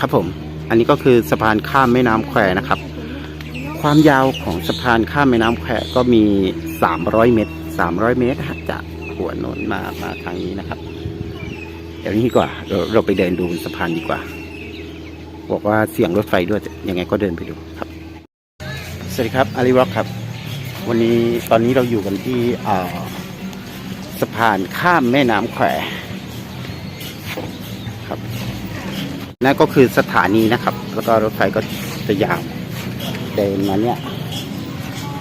ครับผม อันนี้ก็คือสะพานข้ามแม่น้ำแควนะครับ ความยาวของสะพานข้ามแม่น้ำแควก็มี 300 เมตร 300 เมตรนะฮะจากหัวโนนมามาทางนี้นะครับ เดี๋ยวนี้ดีกว่าเราเราไปเดินดูสะพานดีกว่า บอกว่าเสียงรถไฟด้วยยังไงก็เดินไปดูครับ สวัสดีครับอาริวอกครับ วันนี้ตอนนี้เราอยู่กันที่สะพานข้ามแม่น้ำแคว นั่นก็คือสถานีนะครับ แล้วก็รถไฟก็จะยาวเดินมาเนี่ย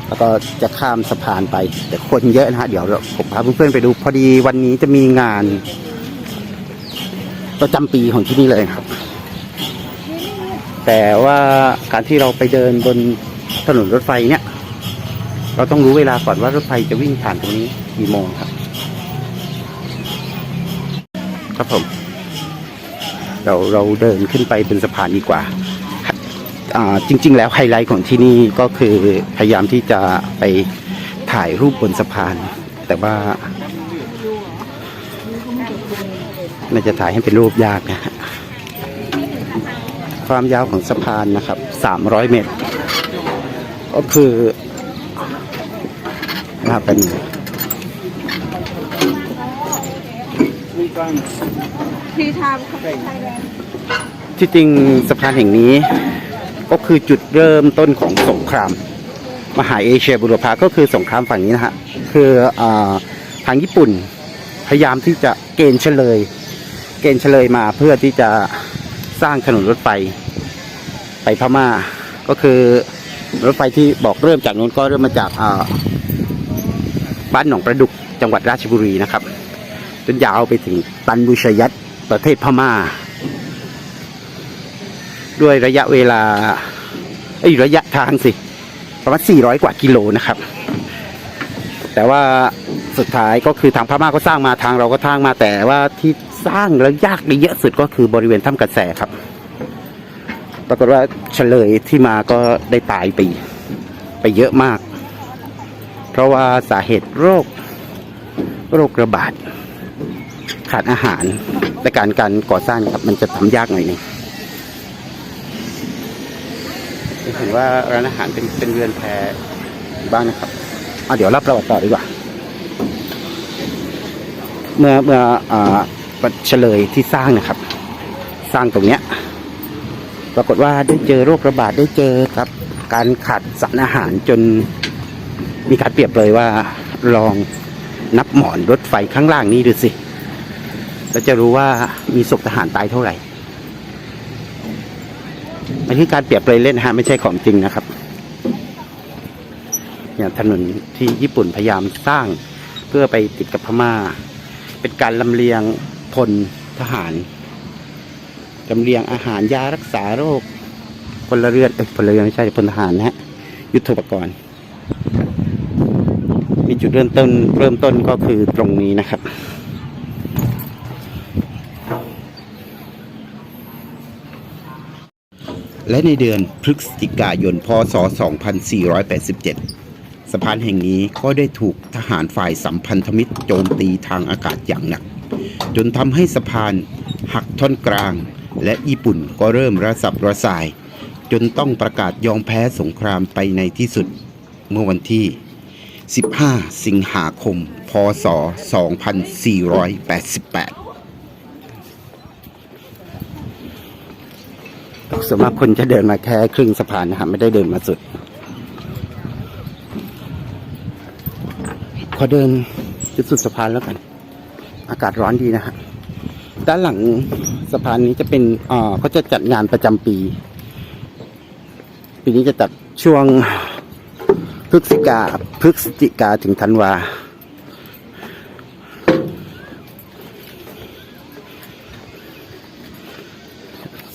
แล้วก็จะข้ามสะพานไป แต่คนเยอะนะฮะ เดี๋ยวเราผมพาเพื่อนๆไปดู พอดีวันนี้จะมีงานประจำปีของที่นี่เลยครับ แต่ว่าการที่เราไปเดินบนถนนรถไฟเนี่ย เราต้องรู้เวลาก่อนว่ารถไฟจะวิ่งผ่านตรงนี้กี่โมงครับ ครับผม เราเราเดินขึ้นไปบนสะพานดีกว่า จริง ๆ แล้วไฮไลท์ของที่นี่ก็คือพยายามที่จะไปถ่ายรูปบนสะพาน แต่ว่าน่าจะถ่ายให้เป็นรูปยากนะความยาวของสะพานนะครับ 300 เมตร ก็คือน่าเป็น ทีทามเขาไทยแลนด์ที่จริงสะพานแห่งนี้ ก็คือจุดเริ่มต้นของสงคราม มหาเอเชียบุรพาก็คือสงครามฝั่งนี้นะฮะคืออทางญี่ปุ่นพยายามที่จะเกณฑ์เฉลย เกณฑ์เฉลยมาเพื่อที่จะสร้างถนนรถไฟไปพม่า ก็คือรถไฟที่บอกเริ่มจากนู้นก็เริ่มมาจากบ้านหนองประดุกจังหวัดราชบุรีนะครับ จนยาวไปถึงตันบุชยัตประเทศพม่า ด้วยระยะเวลาเอ้ยระยะทางสิ ประมาณ 400 กว่ากิโลนะครับ แต่ว่าสุดท้ายก็คือทางพม่าก็สร้างมาทางเราก็สร้างมาแต่ว่าที่สร้างแล้วยากและเยอะสุดก็คือบริเวณถ้ำกระแสครับ ปรากฏว่าเฉลยที่มาก็ได้ตายไป ไปเยอะมาก เพราะว่าสาเหตุโรคโรคระบาด ขาดอาหารแต่การการก่อสร้างครับมันจะทำยากหน่อยนึงเห็นว่าร้านอาหารเป็นเป็นเรือนแพร่บ้างนะครับเอาเดี๋ยวรับประวัติต่อดีกว่า เมื่อเมื่ออ่าเฉลยที่สร้างนะครับ สร้างตรงเนี้ยปรากฏว่าได้เจอโรคระบาดได้เจอกับ การขาดสารอาหารจนมีการเปรียบเลยว่าลองนับหมอนรถไฟข้างล่างนี้ดูสิ แล้วจะรู้ว่ามีศพทหารตายเท่าไหร่ อันนี้การเปรียบเลยเล่นฮะไม่ใช่ของจริงนะครับ อย่างถนนที่ญี่ปุ่นพยายามสร้างเพื่อไปติดกับพม่า เป็นการลำเลียงพลทหารลำเลียงอาหารยารักษาโรคพลเรือนเอ้ยพลเรือนไม่ใช่พลทหารนะฮะยุทธปกรณ์มีจุดเริ่มต้น เริ่มต้นก็คือตรงนี้นะครับ และในเดือนพฤศจิกายน พศ 2487 สะพานแห่งนี้ก็ได้ถูกทหารฝ่ายสัมพันธมิตรโจมตีทางอากาศอย่างหนัก จนทำให้สะพานหักท่อนกลาง และญี่ปุ่นก็เริ่มระสับระสาย จนต้องประกาศยอมแพ้สงครามไปในที่สุดเมื่อวันที่ 15 สิงหาคม พศ 2488 ส่วนมากคนจะเดินมาแค่ครึ่งสะพานนะครับไม่ได้เดินมาสุด ขอเดินจุดสุดสะพานแล้วกัน อากาศร้อนดีนะฮะด้านหลังสะพานนี้จะเป็นอ่าเขาจะจัดงานประจำปี ปีนี้จะจัดช่วงพฤศจิกาพฤศจิกาถึงธันวา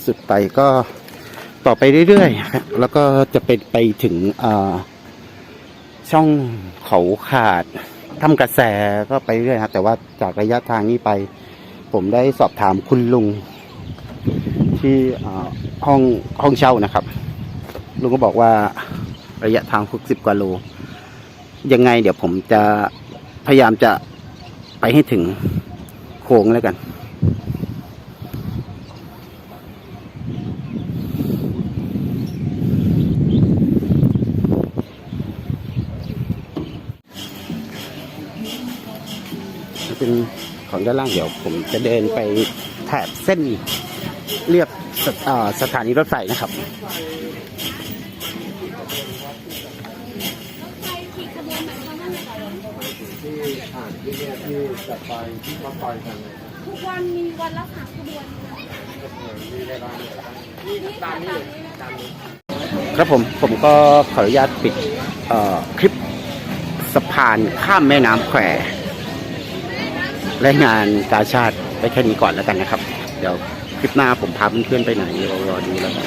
สุดไปก็ต่อไปเรื่อยๆแล้วก็จะเป็นไปถึงช่องเขาขาดทำกระแสก็ไปเรื่อยครับแต่ว่าจากระยะทางนี้ไป ผมได้สอบถามคุณลุง ที่ห้องห้องเช่านะครับ ลุงก็บอกว่าระยะทางหกสิบกว่าโล ยังไงเดี๋ยวผมจะพยายามจะไปให้ถึงโค้งแล้วกัน เป็นของด้านล่างเดี๋ยวผมจะเดินไปแถบเส้นเรียบสสถานีรถไฟนะครับทุกวันมีวันละสามขบวนตามนี้ตามนี้ครับผมผมก็ขออนุญาตปิดคลิปสะพานข้ามแม่น้ำแคว และงานกาชาติไปแค่นี้ก่อนแล้วกันนะครับ เดี๋ยวคลิปหน้าผมพาเพื่อนๆไปไหนเดี๋ยวรอดูแล้วกัน